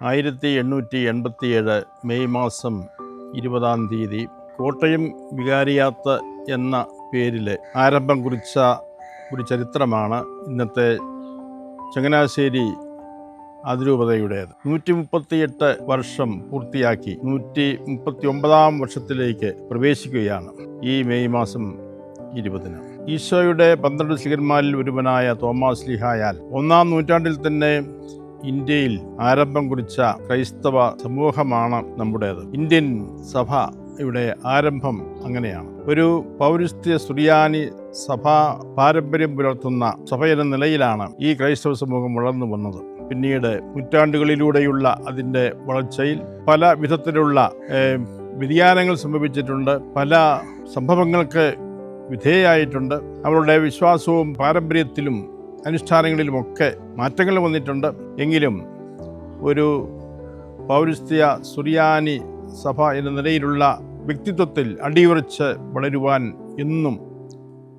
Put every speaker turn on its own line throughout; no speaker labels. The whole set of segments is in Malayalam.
ആയിരത്തി എണ്ണൂറ്റി എൺപത്തിയേഴ് മെയ് മാസം ഇരുപതാം തീയതി കോട്ടയം വികാരിയാത്ത് എന്ന പേരിൽ ആരംഭം കുറിച്ച ഒരു ചരിത്രമാണ് ഇന്നത്തെ ചങ്ങനാശ്ശേരി അതിരൂപതയുടേത്. നൂറ്റി മുപ്പത്തിയെട്ട് വർഷം പൂർത്തിയാക്കി നൂറ്റി മുപ്പത്തി ഒമ്പതാം വർഷത്തിലേക്ക് പ്രവേശിക്കുകയാണ് ഈ മെയ് മാസം ഇരുപതിന്. ഈശോയുടെ പന്ത്രണ്ട് ശിഖന്മാരിൽ ഒരുവനായ തോമാസ് ലിഹായാൽ ഒന്നാം നൂറ്റാണ്ടിൽ തന്നെ ഇന്ത്യയിൽ ആരംഭം കുറിച്ച ക്രൈസ്തവ സമൂഹമാണ് നമ്മുടേത്. ഇന്ത്യൻ സഭ ഇവിടെ ആരംഭം അങ്ങനെയാണ്. ഒരു പൗരസ്ത്യ സുറിയാനി സഭാ പാരമ്പര്യം പുലർത്തുന്ന സഭ എന്ന നിലയിലാണ് ഈ ക്രൈസ്തവ സമൂഹം വളർന്നു വന്നത്. പിന്നീട് നൂറ്റാണ്ടുകളിലൂടെയുള്ള അതിന്റെ വളർച്ചയിൽ പല വിധത്തിലുള്ള വ്യതിയാനങ്ങൾ സംഭവിച്ചിട്ടുണ്ട്. പല സംഭവങ്ങൾക്ക് വിധേയായിട്ടുണ്ട്. അവരുടെ വിശ്വാസവും പാരമ്പര്യത്തിലും അനുഷ്ഠാനങ്ങളിലുമൊക്കെ മാറ്റങ്ങൾ വന്നിട്ടുണ്ട്. എങ്കിലും ഒരു പൗരസ്ത്യ സുറിയാനി സഭ എന്ന നിലയിലുള്ള വ്യക്തിത്വത്തിൽ അടിയുറച്ച് വളരുവാൻ എന്നും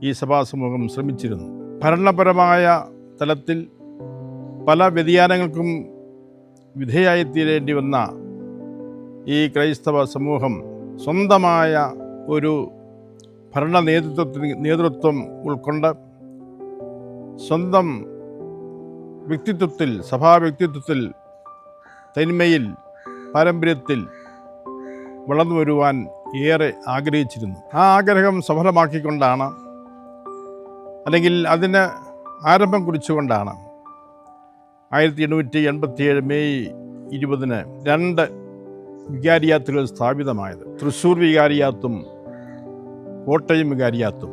ഈ സഭാസമൂഹം ശ്രമിച്ചിരുന്നു. ഭരണപരമായ തലത്തിൽ പല വ്യതിയാനങ്ങൾക്കും വിധേയായിത്തീരേണ്ടി വന്ന ഈ ക്രൈസ്തവ സമൂഹം സ്വന്തമായ ഒരു ഭരണ നേതൃത്വത്തിന് നേതൃത്വം ഉൾക്കൊണ്ട് സ്വന്തം വ്യക്തിത്വത്തിൽ സഭാ വ്യക്തിത്വത്തിൽ തനിമയിൽ പാരമ്പര്യത്തിൽ വളർന്നു വരുവാൻ ഏറെ ആഗ്രഹിച്ചിരുന്നു. ആ ആഗ്രഹം സഫലമാക്കിക്കൊണ്ടാണ് അല്ലെങ്കിൽ അതിന് ആരംഭം കുറിച്ചുകൊണ്ടാണ് ആയിരത്തി എണ്ണൂറ്റി എൺപത്തിയേഴ് മെയ് ഇരുപതിന് രണ്ട് വികാരിയാത്തുകൾ സ്ഥാപിതമായത്. തൃശ്ശൂർ വികാരിയാത്തും കോട്ടയം വികാരിയാത്തും.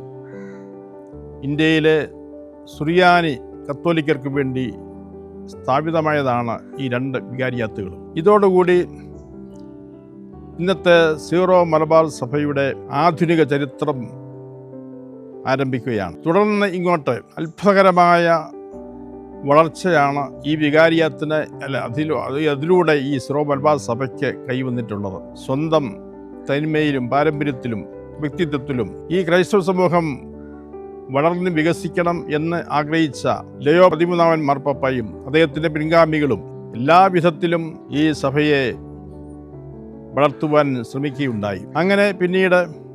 ഇന്ത്യയിലെ സുറിയാനി കത്തോലിക്കർക്ക് വേണ്ടി സ്ഥാപിതമായതാണ് ഈ രണ്ട് വികാരിയാത്തുകളും. ഇതോടുകൂടി ഇന്നത്തെ സീറോ മലബാർ സഭയുടെ ആധുനിക ചരിത്രം ആരംഭിക്കുകയാണ്. തുടർന്ന് ഇങ്ങോട്ട് അത്ഭുതകരമായ വളർച്ചയാണ് ഈ വികാരിയത്തിന് അല്ല അതിൽ അതിലൂടെ ഈ സീറോ മലബാർ സഭയ്ക്ക് കൈവന്നിട്ടുള്ളത്. സ്വന്തം തനിമയിലും പാരമ്പര്യത്തിലും വ്യക്തിത്വത്തിലും ഈ ക്രൈസ്തവ സമൂഹം വളർന്ന് വികസിക്കണം എന്ന് ആഗ്രഹിച്ച ലയോ പതിമൂന്നാമൻ മാർപ്പാപ്പായും അദ്ദേഹത്തിന്റെ പിൻഗാമികളും എല്ലാവിധത്തിലും ഈ സഭയെ വളർത്തുവാൻ ശ്രമിക്കുകയുണ്ടായി. അങ്ങനെ പിന്നീട്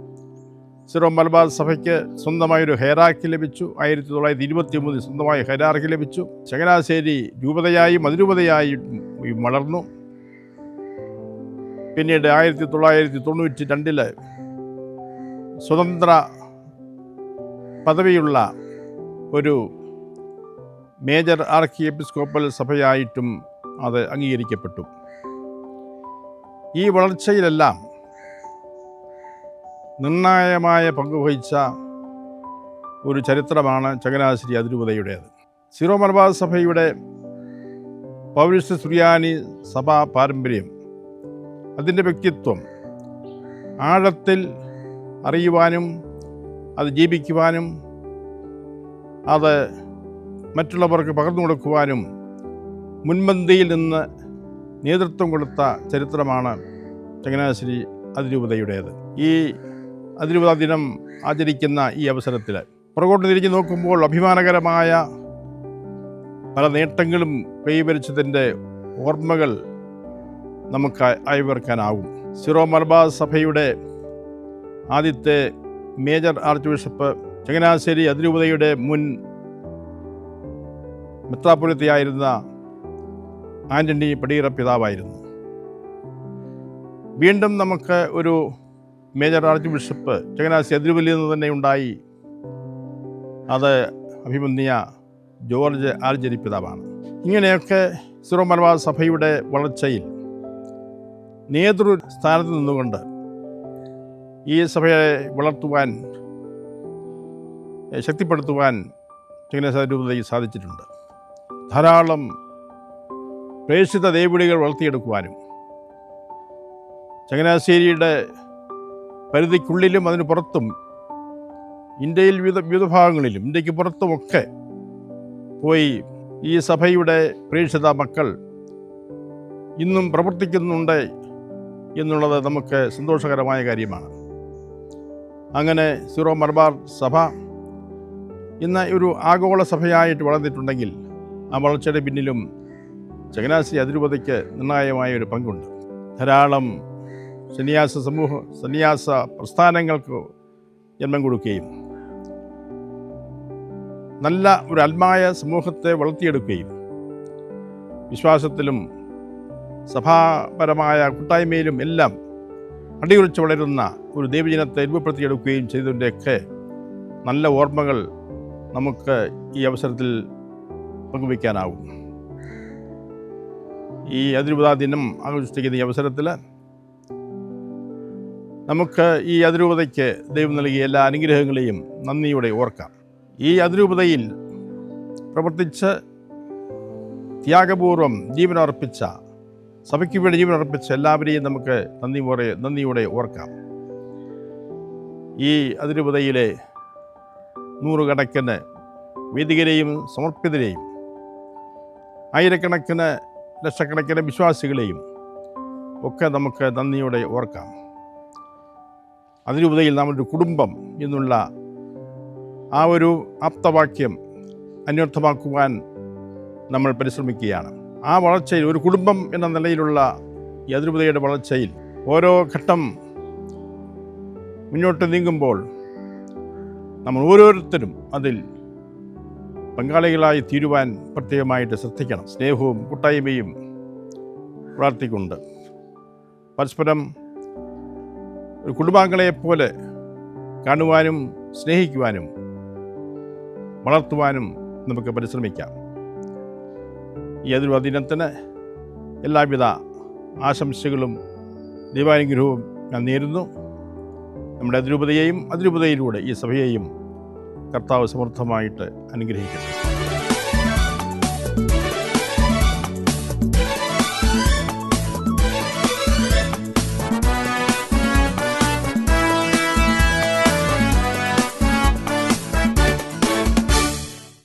സിറോ മലബാർ സഭയ്ക്ക് സ്വന്തമായൊരു ഹെയറാർക്കി ലഭിച്ചു. ആയിരത്തി തൊള്ളായിരത്തി ഇരുപത്തി മൂന്നിൽ സ്വന്തമായ ഹെയറാർക്കി ലഭിച്ചു. ചങ്ങനാശ്ശേരി രൂപതയായും അതിരൂപതയായും വളർന്നു. പിന്നീട് ആയിരത്തി തൊള്ളായിരത്തി തൊണ്ണൂറ്റി രണ്ടിൽ സ്വതന്ത്ര പദവിയുള്ള ഒരു മേജർ ആർക്കി എപ്പിസ്കോപ്പൽ സഭയായിട്ടും അത് അംഗീകരിക്കപ്പെട്ടു. ഈ വളർച്ചയിലെല്ലാം നിർണായകമായ പങ്കുവഹിച്ച ഒരു ചരിത്രമാണ് ചങ്ങനാശ്ശേരി അതിരൂപതയുടേത്. സിറോ മലബാർ സഭയുടെ പൗരുഷ സുറിയാനി സഭാ പാരമ്പര്യം അതിന്റെ വ്യക്തിത്വം ആഴത്തിൽ അറിയുവാനും അത് ജീവിക്കുവാനും അത് മറ്റുള്ളവർക്ക് പകർന്നു കൊടുക്കുവാനും മുൻപന്തിയിൽ നിന്ന് നേതൃത്വം കൊടുത്ത ചരിത്രമാണ് ചങ്ങനാശ്ശേരി അതിരൂപതയുടേത്. ഈ അതിരൂപത ദിനം ആചരിക്കുന്ന ഈ അവസരത്തിൽ പുറകോട്ട് തിരിഞ്ഞു നോക്കുമ്പോൾ അഭിമാനകരമായ പല നേട്ടങ്ങളും കൈവരിച്ചതിന്റെ ഓർമ്മകൾ നമുക്ക് അയവിറക്കാനാവും സിറോ മലബാർ സഭയുടെ ആദ്യത്തെ മേജർ ആർച്ച് ബിഷപ്പ് ചങ്ങനാശ്ശേരി അതിരൂപതയുടെ മുൻ മെത്രാപൊലിത്തയായിരുന്ന ആന്റണി പടീറ പിതാവായിരുന്നു. വീണ്ടും നമുക്ക് ഒരു മേജർ ആർച്ച് ബിഷപ്പ് ചങ്ങനാശ്ശേരി അതിരൂപതയിൽ നിന്ന് തന്നെ ഉണ്ടായി. അത് അഭിമന്യ ജോർജ് ആർജരി പിതാവാണ്. ഇങ്ങനെയൊക്കെ സിറോ മലബാർ സഭയുടെ വളർച്ചയിൽ നേതൃ സ്ഥാനത്ത് നിന്നുകൊണ്ട് ഈ സഭയെ വളർത്തുവാൻ ശക്തിപ്പെടുത്തുവാൻ ചങ്ങനാശ്ശേരി രൂപതയ്ക്ക് സാധിച്ചിട്ടുണ്ട്. ധാരാളം പ്രേക്ഷിത ദേവിടികൾ വളർത്തിയെടുക്കുവാനും ചങ്ങനാശ്ശേരിയുടെ പരിധിക്കുള്ളിലും അതിന് പുറത്തും ഇന്ത്യയിൽ വിവിധ വിവിധ ഭാഗങ്ങളിലും ഇന്ത്യയ്ക്ക് പുറത്തുമൊക്കെ പോയി ഈ സഭയുടെ പ്രേക്ഷിത മക്കൾ ഇന്നും പ്രവർത്തിക്കുന്നുണ്ട് എന്നുള്ളത് നമുക്ക് സന്തോഷകരമായ കാര്യമാണ്. അങ്ങനെ സീറോ മലബാർ സഭ ഇന്ന് ഒരു ആഗോള സഭയായിട്ട് വളർന്നിട്ടുണ്ടെങ്കിൽ ആ വളർച്ചയുടെ പിന്നിലും ചങ്ങനാശ്രീ അതിരൂപതയ്ക്ക് നിർണായകമായ ഒരു പങ്കുണ്ട്. ധാരാളം സന്യാസ സമൂഹ സന്യാസ പ്രസ്ഥാനങ്ങൾക്ക് ജന്മം കൊടുക്കുകയും നല്ല ഒരു ആത്മായ സമൂഹത്തെ വളർത്തിയെടുക്കുകയും വിശ്വാസത്തിലും സഭാപരമായ കൂട്ടായ്മയിലും എല്ലാം അടിയുറച്ച് വളരുന്ന ഒരു ദൈവജനത്തെ രൂപപ്പെടുത്തിയെടുക്കുകയും ചെയ്തതിന്റെയൊക്കെ നല്ല ഓർമ്മകൾ നമുക്ക് ഈ അവസരത്തിൽ പങ്കുവയ്ക്കാനാവും ഈ അതിരൂപതാ ദിനം ആഘോഷിക്കുന്ന ഈ അവസരത്തിൽ നമുക്ക് ഈ അതിരൂപതയ്ക്ക് ദൈവം നൽകിയ എല്ലാ അനുഗ്രഹങ്ങളെയും നന്ദിയോടെ ഓർക്കാം. ഈ അതിരൂപതയിൽ പ്രവർത്തിച്ച് ത്യാഗപൂർവം ജീവനർപ്പിച്ച സഭയ്ക്ക് വേണ്ടി ജീവനർപ്പിച്ച എല്ലാവരെയും നമുക്ക് നന്ദി നന്ദിയോടെ ഓർക്കാം. ഈ അതിരൂപതയിലെ നൂറുകണക്കിന് വേദികരെയും സമർപ്പിതരെയും ആയിരക്കണക്കിന് ലക്ഷക്കണക്കിന് വിശ്വാസികളെയും ഒക്കെ നമുക്ക് നന്ദിയോടെ ഓർക്കാം. അതിരൂപതയിൽ നാം ഒരു കുടുംബം എന്നുള്ള ആ ഒരു ആപ്തവാക്യം അന്വർത്ഥമാക്കുവാൻ നമ്മൾ പരിശ്രമിക്കുകയാണ്. ആ വളർച്ചയിൽ ഒരു കുടുംബം എന്ന നിലയിലുള്ള ഈ അതിരൂപതയുടെ വളർച്ചയിൽ ഓരോ ഘട്ടം മുന്നോട്ട് നീങ്ങുമ്പോൾ നമ്മൾ ഓരോരുത്തരും അതിൽ പങ്കാളികളായി തീരുവാൻ പ്രത്യേകമായിട്ട് ശ്രദ്ധിക്കണം. സ്നേഹവും കൂട്ടായ്മയും വളർത്തിക്കൊണ്ട് പരസ്പരം ഒരു കുടുംബാംഗങ്ങളെപ്പോലെ കാണുവാനും സ്നേഹിക്കുവാനും വളർത്തുവാനും നമുക്ക് പരിശ്രമിക്കാം. ഈ അതിരു ദിനത്തിന് എല്ലാവിധ ആശംസകളും ദൈവാനുഗ്രഹവും ഞാൻ നേരുന്നു. നമ്മുടെ അതിരൂപതയെയും അതിരൂപതയിലൂടെ ഈ സഭയെയും കർത്താവ് സമൃദ്ധമായിട്ട് അനുഗ്രഹിക്കട്ടെ.